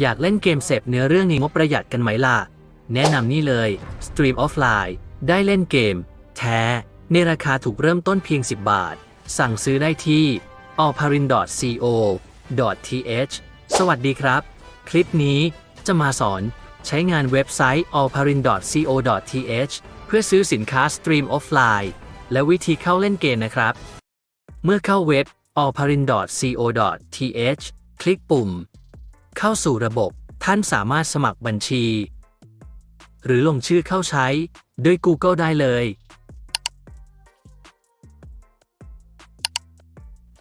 อยากเล่นเกมเสพเนื้อเรื่องในงบประหยัดกันไหมล่ะ แนะนำนี่เลย Stream Offline ได้เล่นเกม แท้ ในราคาถูกเริ่มต้นเพียง 10 บาท สั่งซื้อได้ที่ allparin.co.th สวัสดีครับ คลิปนี้จะมาสอนใช้งานเว็บไซต์ allparin.co.th เพื่อซื้อสินค้า Stream Offline และวิธีเข้าเล่นเกมนะครับ เมื่อเข้าเว็บ allparin.co.th คลิกปุ่ม เข้าสู่ระบบ ท่านสามารถสมัครบัญชี หรือลงชื่อเข้าใช้ด้วย Google ได้เลย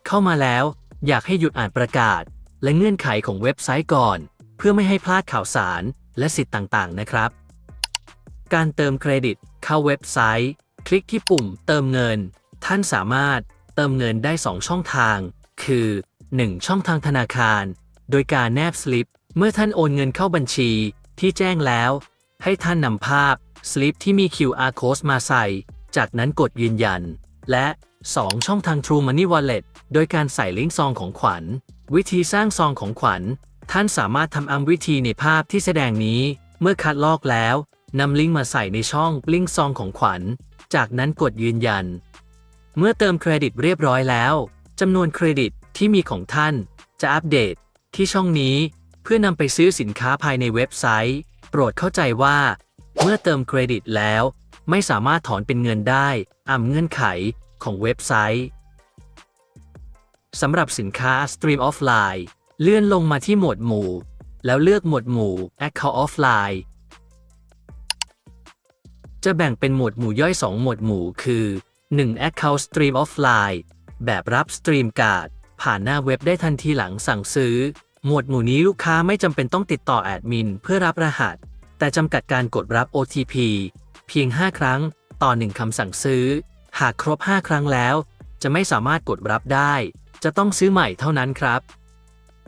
เข้ามาแล้ว อยากให้หยุดอ่านประกาศ และเงื่อนไขของเว็บไซต์ก่อน เพื่อไม่ให้พลาดข่าวสารและสิทธิ์ต่างๆ นะครับ การเติมเครดิตเข้าเว็บไซต์ คลิกที่ปุ่มเติมเงิน ท่านสามารถเติมเงินได้ 2 ช่องทาง คือ 1. ช่องทางธนาคาร โดยการแนบสลิป เมื่อท่านโอนเงินเข้าบัญชีที่แจ้งแล้ว ให้ท่านนำภาพสลิปที่มี QR code มาใส่ จากนั้นกดยืนยัน และ 2. ช่องทาง True Money Wallet โดยการใส่ลิงก์ซองของขวัญ วิธีสร้างซองของขวัญ ท่านสามารถทำอัมวิธีในภาพที่แสดงนี้ เมื่อคัดลอกแล้วนำลิงก์มาใส่ในช่องลิงก์ซองของขวัญ จากนั้นกดยืนยัน เมื่อเติมเครดิตเรียบร้อยแล้วจำนวนเครดิตที่มีของท่านจะอัปเดต ที่ช่องนี้เพื่อนำไปซื้อสินค้าภายในเว็บไซต์ โปรดเข้าใจว่า เมื่อเติมเครดิตแล้ว ไม่สามารถถอนเป็นเงินได้อำเงื่อนไขของเว็บไซต์สำหรับสินค้า Stream Offline เลื่อนลงมาที่หมวดหมู่ แล้วเลือกหมวดหมู่ Account Offline จะแบ่งเป็นหมวดหมู่ย่อย 2 หมวดหมู่คือ 1. Account Stream Offline แบบรับสตรีมการ์ดผ่านหน้าเว็บได้ทันทีหลังสั่งซื้อ หมวดหมู่นี้ลูกค้าไม่จำเป็นต้องติดต่อแอดมินเพื่อรับรหัส แต่จำกัดการกดรับ OTP เพียง 5 ครั้ง ต่อ 1คำสั่งซื้อ หากครบ 5 ครั้งแล้ว จะไม่สามารถกดรับได้ จะต้องซื้อใหม่เท่านั้นครับ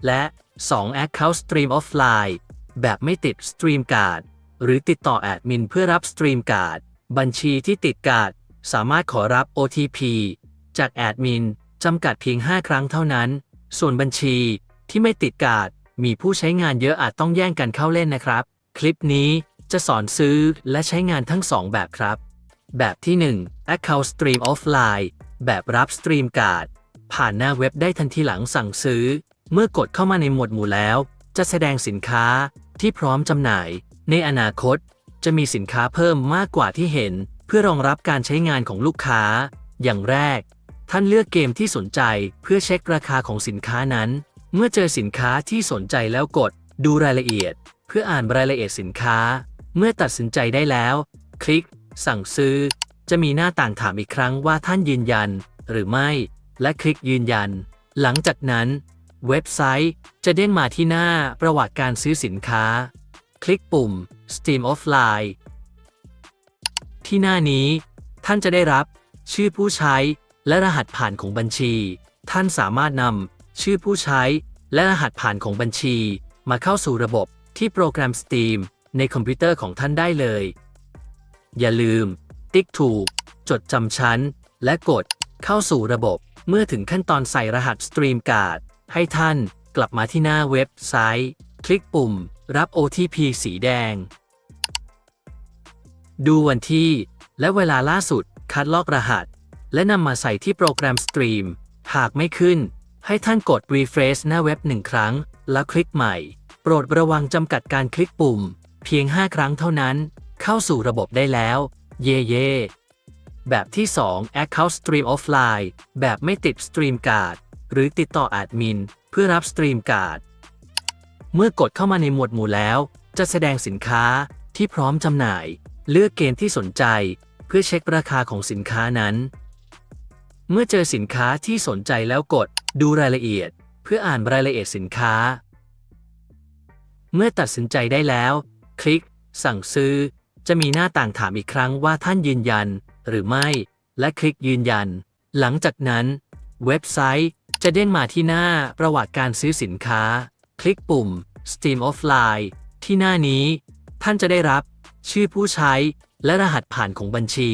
และ 2. Account Stream Offline แบบไม่ติด Stream Card หรือติดต่อแอดมินเพื่อรับ Stream Card บัญชีที่ติดการ์ดสามารถขอรับ OTP จากแอดมินจำกัดเพียง 5 ครั้งเท่านั้น ส่วนบัญชี ที่ไม่ติดการ์ดมีผู้ใช้งานเยอะอาจต้องแย่งกันเข้าเล่นนะครับ คลิปนี้จะสอนซื้อและใช้งานทั้ง 2 แบบครับ แบบที่ 1 Account Stream Offline แบบรับ Stream Card ผ่านหน้าเว็บได้ทันทีหลังสั่งซื้อ เมื่อกดเข้ามาในหมวดหมู่แล้ว จะแสดงสินค้าที่พร้อมจำหน่าย ในอนาคต จะมีสินค้าเพิ่มมากกว่าที่เห็น เพื่อรองรับการใช้งานของลูกค้า อย่างแรก ท่านเลือกเกมที่สนใจเพื่อเช็คราคาของสินค้านั้น เมื่อเจอสินค้าที่สนใจแล้วกดดูรายละเอียด เพื่ออ่านรายละเอียดสินค้า เมื่อตัดสินใจได้แล้ว คลิก สั่งซื้อ จะมีหน้าต่างถามอีกครั้งว่าท่านยืนยัน หรือไม่ และคลิกยืนยัน หลังจากนั้น เว็บไซต์จะเด้งมาที่หน้าประวัติการซื้อสินค้า คลิกปุ่ม Steam Offline ที่หน้านี้ ท่านจะได้รับ ชื่อผู้ใช้และรหัสผ่านของบัญชี ท่านสามารถนำ ชื่อผู้ใช้ และรหัสผ่านของบัญชี มาเข้าสู่ระบบที่โปรแกรม Steam ในคอมพิวเตอร์ของท่านได้เลย อย่าลืม ติ๊กถูก จดจำชั้น และกดเข้าสู่ระบบเมื่อถึงขั้นตอนใส่รหัส Stream Card ให้ท่านกลับมาที่หน้าเว็บไซต์ คลิกปุ่ม รับ OTP สีแดง ดูวันที่และเวลาล่าสุดคัดลอกรหัส และนำมาใส่ที่โปรแกรม Stream หากไม่ขึ้น ให้ท่านกด Refresh หน้าเว็บหนึ่งครั้ง แล้วคลิกใหม่ โปรดระวังจำกัดการคลิกปุ่ม เพียง 5 ครั้งเท่านั้น เข้าสู่ระบบได้แล้ว เย่เย่แบบที่ 2 Account Stream Offline แบบไม่ติด Stream Card หรือติดต่อแอดมิน เพื่อรับ Stream Card เมื่อกดเข้ามาในหมวดหมู่แล้ว จะแสดงสินค้าที่พร้อมจำหน่าย เลือกเกณฑ์ที่สนใจ เพื่อเช็คราคาของสินค้านั้น เมื่อเจอสินค้าที่สนใจแล้วกด ดูรายละเอียดเพื่ออ่านรายละเอียดสินค้า เมื่อตัดสินใจได้แล้ว คลิก สั่งซื้อ จะมีหน้าต่างถามอีกครั้งว่าท่านยืนยันหรือไม่ และคลิกยืนยัน หลังจากนั้น เว็บไซต์จะเด้งมาที่หน้าประวัติการซื้อสินค้า คลิกปุ่ม Steam Offline ที่หน้านี้ ท่านจะได้รับ ชื่อผู้ใช้ และรหัสผ่านของบัญชี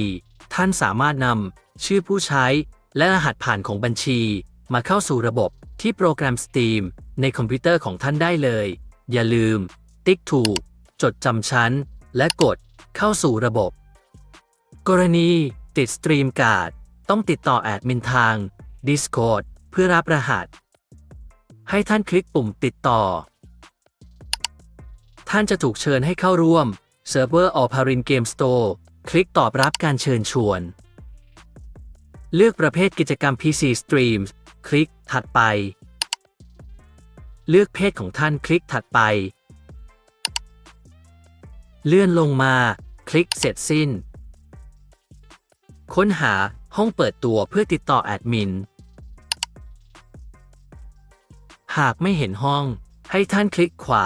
ท่านสามารถนำชื่อผู้ใช้ และรหัสผ่านของบัญชี มาเข้าสู่ระบบที่โปรแกรม Steam ในคอมพิวเตอร์ของท่านได้เลย อย่าลืม ติ๊กถูก จดจำชั้น และกดเข้าสู่ระบบ กรณีติดสตรีมการ์ดต้องติดต่อแอดมินทาง Discord เพื่อรับรหัส ให้ท่านคลิกปุ่มติดต่อ ท่านจะถูกเชิญให้เข้าร่วมเซิร์ฟเวอร์ a l p a r i n Game Store คลิกตอบรับการเชิญชวน เลือกประเภทกิจกรรม PC Stream คลิกถัดไป เลือกเพศของท่านคลิกถัดไป เลื่อนลงมา คลิกเสร็จสิ้น ค้นหาห้องเปิดตัวเพื่อติดต่อแอดมิน หากไม่เห็นห้อง ให้ท่านคลิกขวา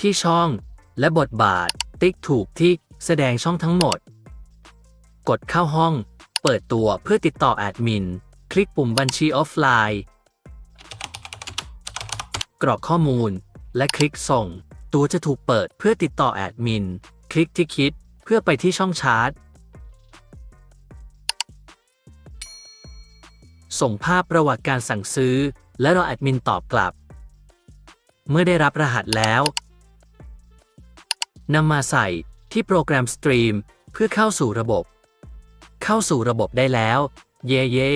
ที่ช่องและบทบาท ติ๊กถูกที่แสดงช่องทั้งหมด กดเข้าห้อง เปิดตัวเพื่อติดต่อแอดมิน ลิกปุ่มบัญชีออฟไลน์ กรอกข้อมูล และคลิกส่ง ตัวจะถูกเปิดเพื่อติดต่อแอดมิน คลิกที่คิดเพื่อไปที่ช่องชาร์จ ส่งภาพประวัติการสั่งซื้อ และรอแอดมินตอบกลับ เมื่อได้รับรหัสแล้วนำมาใส่ที่โปรแกรมสตรีมเพื่อเข้าสู่ระบบ เข้าสู่ระบบได้แล้ว เย่เย่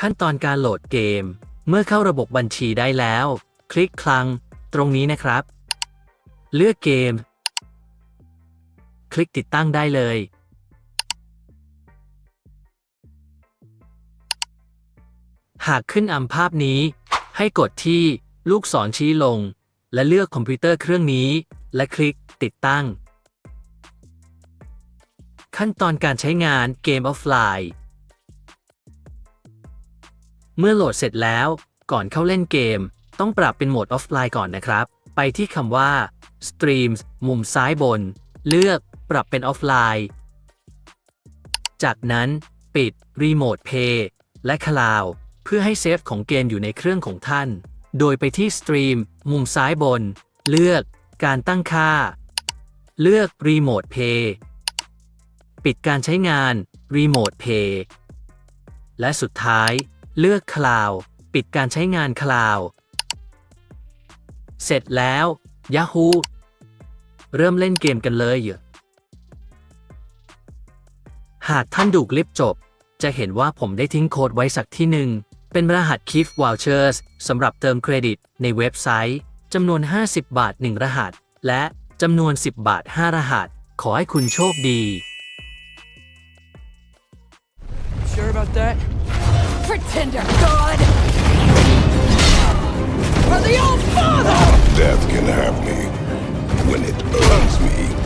ขั้นตอนการโหลดเกม เมื่อเข้าระบบบัญชีได้แล้ว คลิกคลัง ตรงนี้นะครับ เลือกเกม คลิกติดตั้งได้เลย หากขึ้นอัมภาพนี้ ให้กดที่ลูกศรชี้ลง และเลือกคอมพิวเตอร์เครื่องนี้ และคลิกติดตั้ง ขั้นตอนการใช้งานเกมออฟไลน์ เมื่อโหลดเสร็จแล้ว ก่อนเข้าเล่นเกม ต้องปรับเป็นโหมดออฟไลน์ก่อนนะครับ ไปที่คำว่า Streams มุมซ้ายบน เลือกปรับเป็นออฟไลน์ จากนั้นปิด Remote Play และ Cloud เพื่อให้เซฟของเกมอยู่ในเครื่องของท่าน โดยไปที่ Stream มุมซ้ายบน เลือกการตั้งค่า เลือก Remote Play ปิดการใช้งาน Remote Play และสุดท้าย เลือก Cloud ปิดการใช้งาน Cloud เสร็จแล้ว Yahoo เริ่มเล่นเกมกันเลยยหากท่านดูคลิปจบ จะเห็นว่าผมได้ทิ้งโค้ดไว้สักที่หนึ่ง เป็นรหัส Gift Vouchers สำหรับเติมเครดิตในเว็บไซต์จำนวน 50 บาท 1 รหัส และจำนวน 10 บาท 5 รหัส ขอให้คุณโชคดี Sure about that? Pretender God! For the old father! Death can have me when it burns me.